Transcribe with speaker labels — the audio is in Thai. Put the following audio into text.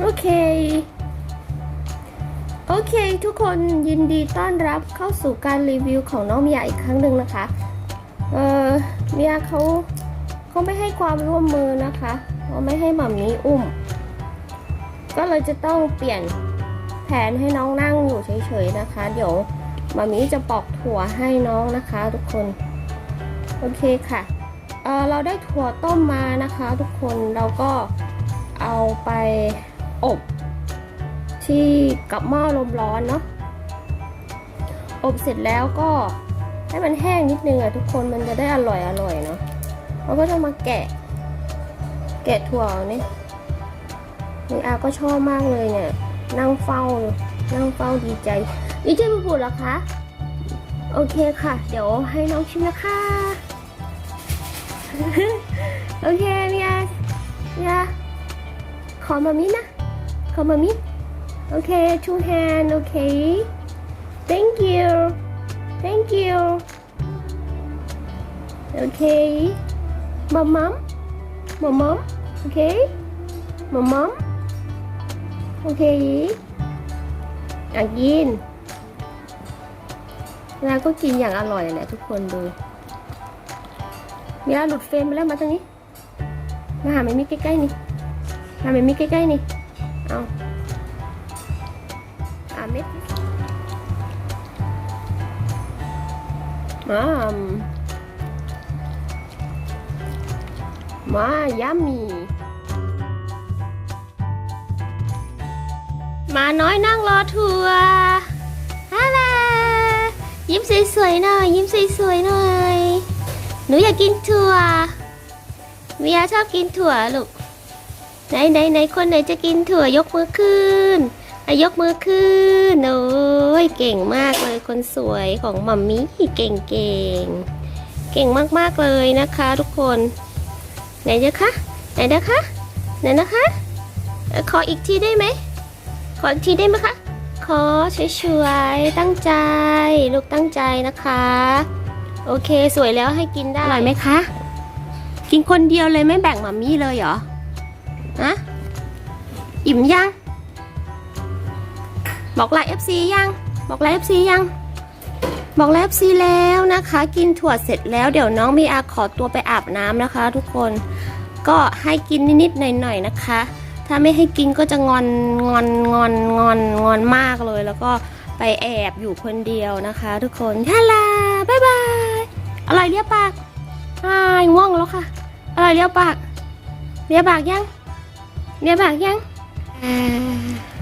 Speaker 1: โอเค โอเค ทุกคนยินดีต้อนรับเข้าสู่การรีวิวของน้องเมียอีกครั้งหนึ่งนะคะ เออเมียเขาเขาไม่ให้ความร่วมมือนะคะเขาไม่ให้หมามีอุ้ม ก็เลยจะต้องเปลี่ยนแผนให้น้องนั่งอยู่เฉยๆนะคะ เดี๋ยวหมามีจะปอกถั่วให้น้องนะคะ ทุกคน โอเคค่ะเออเราได้ถั่วต้มมานะคะ ทุกคนเราก็เอาไป อบ ที่กับหม้อลมร้อนเนาะอบเสร็จแล้วก็ให้มันแห้งนิดนึงอะทุกคนมันจะได้อร่อยอร่อยเนาะเราก็จะมาแกะ แกะถั่วนี่นี่อาก็ชอบมากเลยเนี่ย นั่งเฝ้า นั่งเฝ้าดีใจดีใจปุบๆเหรอคะโอเคค่ะ เดี๋ยวให้น้องชิมนะคะโอเคเมียเมียขอมามินะ ขอมามิโอเค two hand โอเค thank you thank you โอเคมัมมัมมัมมัมโอเคมัมมัมโอเคอะกินแล้วก็กินอย่างอร่อยแหละทุกคนดูเวลาหลุดเฟรมไปแล้วมาตรงนี้มาหาไม่มีใกล้ๆนี่หาไม่มีใกล้ๆนี่ เอาอ่าเม็ดมามมายัมมี่มาน้อยนั่งรอทัวร์ฮัลโหลยิ้มสวยๆหน่อย ยิ้มสวยๆหน่อย หนูอยากกินถั่วเมียชอบกินถั่วลูก ไหนไหนไหนคนไหนจะกินถั่วยกมือขึ้นอยกมือขึ้นโอ้ยเก่งมากเลยคนสวยของมัมมี่เก่งเก่งเก่งมากๆเลยนะคะ ทุกคน ไหนเจ้าคะไหนนะคะไหนนะคะขออีกทีได้ไหมขออีกทีได้ไหมคะขอช่วยๆตั้งใจ ลูกตั้งใจนะคะ โอเคสวยแล้วให้กินได้อร่อยไหมคะ กินคนเดียวเลยไม่แบ่งหมามี่เลยเหรอ อิ่มยัง บอกไลน์ FC ยัง บอกไลน์ FC ยัง บอกไลน์ FC แล้วนะคะ กินถั่วเสร็จแล้วเดี๋ยวน้องมีอาขอตัวไปอาบน้ำนะคะ ทุกคนก็ให้กินนิดๆหน่อยๆนะคะ ถ้าไม่ให้กินก็จะงอนงอนงอนงอนงอนมากเลย แล้วก็ไปแอบอยู่คนเดียวนะคะ ทุกคนฮัลโหลบ๊ายบายอร่อยเลียปากอายง่วงแล้วค่ะอร่อยเลียปากเลียปากยังเลียปากยัง Mm.